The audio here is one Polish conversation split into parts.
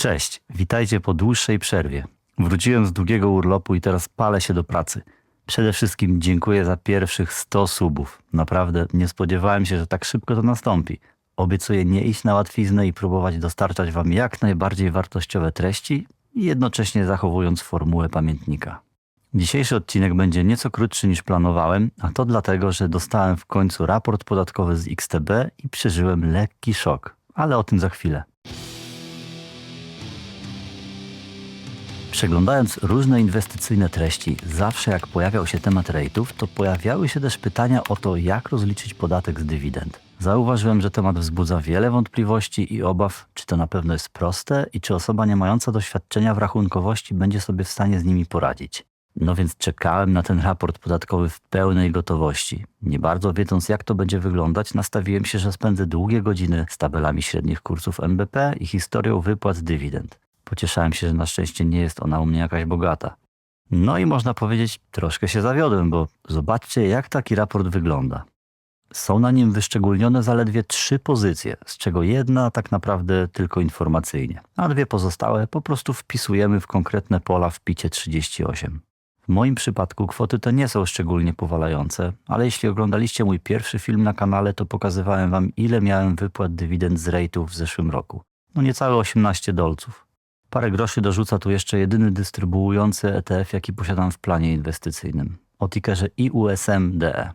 Cześć, witajcie po dłuższej przerwie. Wróciłem z długiego urlopu i teraz palę się do pracy. Przede wszystkim dziękuję za pierwszych 100 subów. Naprawdę nie spodziewałem się, że tak szybko to nastąpi. Obiecuję nie iść na łatwiznę i próbować dostarczać wam jak najbardziej wartościowe treści, jednocześnie zachowując formułę pamiętnika. Dzisiejszy odcinek będzie nieco krótszy niż planowałem, a to dlatego, że dostałem w końcu raport podatkowy z XTB i przeżyłem lekki szok, ale o tym za chwilę. Przeglądając różne inwestycyjne treści, zawsze jak pojawiał się temat rejtów, to pojawiały się też pytania o to, jak rozliczyć podatek z dywidend. Zauważyłem, że temat wzbudza wiele wątpliwości i obaw, czy to na pewno jest proste i czy osoba nie mająca doświadczenia w rachunkowości będzie sobie w stanie z nimi poradzić. No więc czekałem na ten raport podatkowy w pełnej gotowości. Nie bardzo wiedząc, jak to będzie wyglądać, nastawiłem się, że spędzę długie godziny z tabelami średnich kursów NBP i historią wypłat dywidend. Pocieszałem się, że na szczęście nie jest ona u mnie jakaś bogata. No i można powiedzieć, troszkę się zawiodłem, bo zobaczcie, jak taki raport wygląda. Są na nim wyszczególnione zaledwie trzy pozycje, z czego jedna tak naprawdę tylko informacyjnie, a dwie pozostałe po prostu wpisujemy w konkretne pola w picie 38. W moim przypadku kwoty te nie są szczególnie powalające, ale jeśli oglądaliście mój pierwszy film na kanale, to pokazywałem wam, ile miałem wypłat dywidend z rejtów w zeszłym roku. No niecałe 18 dolców. Parę groszy dorzuca tu jeszcze jedyny dystrybuujący ETF, jaki posiadam w planie inwestycyjnym, o tickerze IUSM-DE.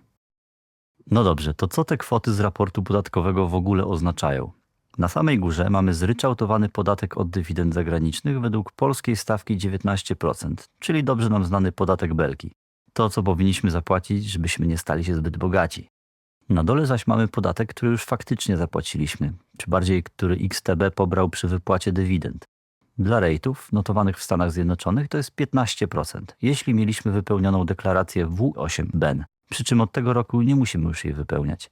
No dobrze, to co te kwoty z raportu podatkowego w ogóle oznaczają? Na samej górze mamy zryczałtowany podatek od dywidend zagranicznych według polskiej stawki 19%, czyli dobrze nam znany podatek belki. To, co powinniśmy zapłacić, żebyśmy nie stali się zbyt bogaci. Na dole zaś mamy podatek, który już faktycznie zapłaciliśmy, czy bardziej, który XTB pobrał przy wypłacie dywidend. Dla rejtów notowanych w Stanach Zjednoczonych to jest 15%, jeśli mieliśmy wypełnioną deklarację W8-BEN, przy czym od tego roku nie musimy już jej wypełniać.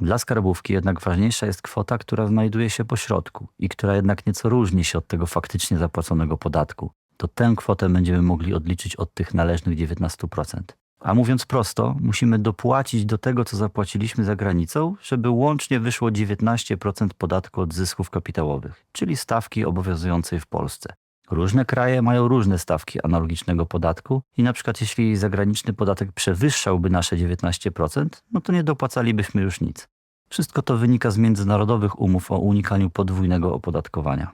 Dla skarbówki jednak ważniejsza jest kwota, która znajduje się po środku i która jednak nieco różni się od tego faktycznie zapłaconego podatku. To tę kwotę będziemy mogli odliczyć od tych należnych 19%. A mówiąc prosto, musimy dopłacić do tego, co zapłaciliśmy za granicą, żeby łącznie wyszło 19% podatku od zysków kapitałowych, czyli stawki obowiązującej w Polsce. Różne kraje mają różne stawki analogicznego podatku i na przykład jeśli zagraniczny podatek przewyższałby nasze 19%, no to nie dopłacalibyśmy już nic. Wszystko to wynika z międzynarodowych umów o unikaniu podwójnego opodatkowania.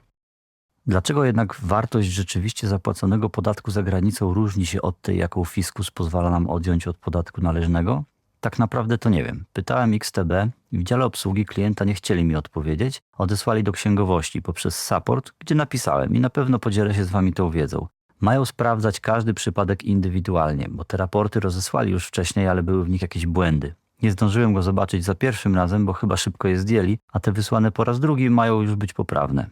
Dlaczego jednak wartość rzeczywiście zapłaconego podatku za granicą różni się od tej, jaką fiskus pozwala nam odjąć od podatku należnego? Tak naprawdę to nie wiem. Pytałem XTB i w dziale obsługi klienta nie chcieli mi odpowiedzieć. Odesłali do księgowości poprzez support, gdzie napisałem i na pewno podzielę się z wami tą wiedzą. Mają sprawdzać każdy przypadek indywidualnie, bo te raporty rozesłali już wcześniej, ale były w nich jakieś błędy. Nie zdążyłem go zobaczyć za pierwszym razem, bo chyba szybko je zdjęli, a te wysłane po raz drugi mają już być poprawne.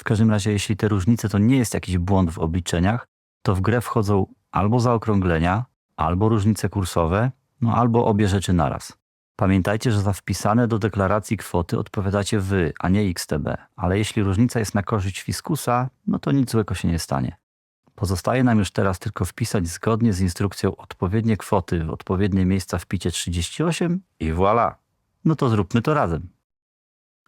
W każdym razie, jeśli te różnice to nie jest jakiś błąd w obliczeniach, to w grę wchodzą albo zaokrąglenia, albo różnice kursowe, no albo obie rzeczy naraz. Pamiętajcie, że za wpisane do deklaracji kwoty odpowiadacie wy, a nie XTB, ale jeśli różnica jest na korzyść fiskusa, no to nic złego się nie stanie. Pozostaje nam już teraz tylko wpisać zgodnie z instrukcją odpowiednie kwoty w odpowiednie miejsca w picie 38 i voilà. No to zróbmy to razem.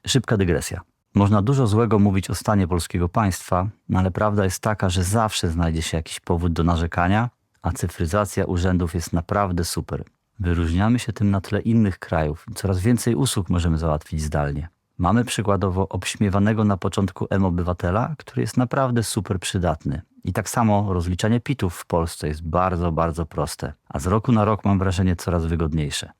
Szybka dygresja. Można dużo złego mówić o stanie polskiego państwa, ale prawda jest taka, że zawsze znajdzie się jakiś powód do narzekania, a cyfryzacja urzędów jest naprawdę super. Wyróżniamy się tym na tle innych krajów coraz więcej usług możemy załatwić zdalnie. Mamy przykładowo obśmiewanego na początku M-Obywatela, który jest naprawdę super przydatny. I tak samo rozliczanie PIT-ów w Polsce jest bardzo, bardzo proste, a z roku na rok mam wrażenie coraz wygodniejsze.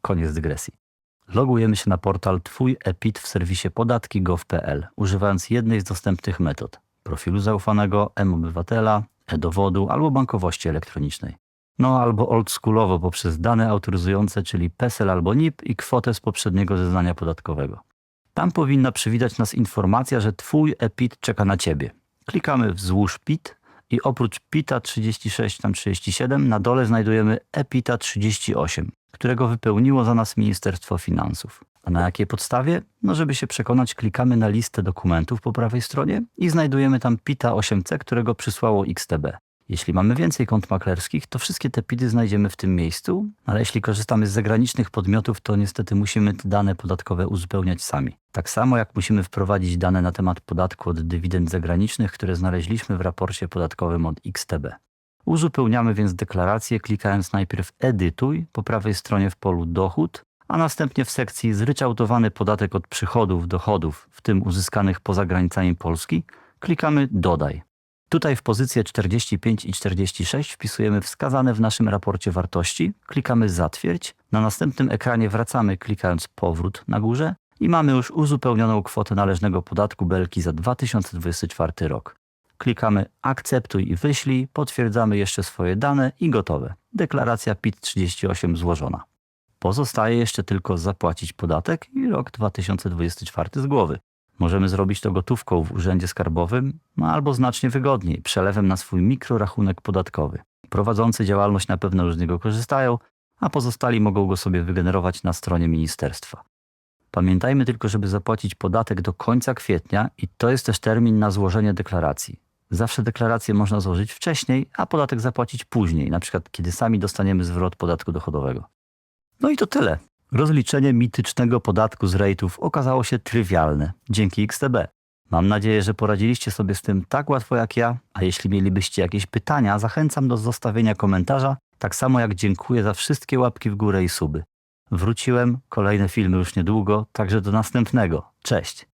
Koniec dygresji. Logujemy się na portal Twój EPIT w serwisie podatki.gov.pl, używając jednej z dostępnych metod profilu zaufanego, M-Obywatela, e-dowodu albo bankowości elektronicznej. No albo oldschoolowo poprzez dane autoryzujące, czyli PESEL albo NIP i kwotę z poprzedniego zeznania podatkowego. Tam powinna przywitać nas informacja, że Twój EPIT czeka na Ciebie. Klikamy w złóż PIT i oprócz PITA 36 tam 37 na dole znajdujemy EPITA 38, którego wypełniło za nas Ministerstwo Finansów. A na jakiej podstawie? No żeby się przekonać, klikamy na listę dokumentów po prawej stronie i znajdujemy tam PITA 8C, którego przysłało XTB. Jeśli mamy więcej kont maklerskich, to wszystkie te PID-y znajdziemy w tym miejscu, ale jeśli korzystamy z zagranicznych podmiotów, to niestety musimy te dane podatkowe uzupełniać sami. Tak samo jak musimy wprowadzić dane na temat podatku od dywidend zagranicznych, które znaleźliśmy w raporcie podatkowym od XTB. Uzupełniamy więc deklarację, klikając najpierw Edytuj po prawej stronie w polu Dochód, a następnie w sekcji Zryczałtowany podatek od przychodów, dochodów, w tym uzyskanych poza granicami Polski, klikamy Dodaj. Tutaj w pozycje 45 i 46 wpisujemy wskazane w naszym raporcie wartości, klikamy Zatwierdź, na następnym ekranie wracamy klikając Powrót na górze i mamy już uzupełnioną kwotę należnego podatku Belki za 2024 rok. Klikamy Akceptuj i wyślij, potwierdzamy jeszcze swoje dane i gotowe. Deklaracja PIT-38 złożona. Pozostaje jeszcze tylko zapłacić podatek i rok 2024 z głowy. Możemy zrobić to gotówką w urzędzie skarbowym, no albo znacznie wygodniej, przelewem na swój mikrorachunek podatkowy. Prowadzący działalność na pewno już z niego korzystają, a pozostali mogą go sobie wygenerować na stronie ministerstwa. Pamiętajmy tylko, żeby zapłacić podatek do końca kwietnia i to jest też termin na złożenie deklaracji. Zawsze deklarację można złożyć wcześniej, a podatek zapłacić później, na przykład kiedy sami dostaniemy zwrot podatku dochodowego. No i to tyle. Rozliczenie mitycznego podatku z rejtów okazało się trywialne dzięki XTB. Mam nadzieję, że poradziliście sobie z tym tak łatwo jak ja, a jeśli mielibyście jakieś pytania, zachęcam do zostawienia komentarza, tak samo jak dziękuję za wszystkie łapki w górę i suby. Wróciłem, kolejne filmy już niedługo, także do następnego. Cześć!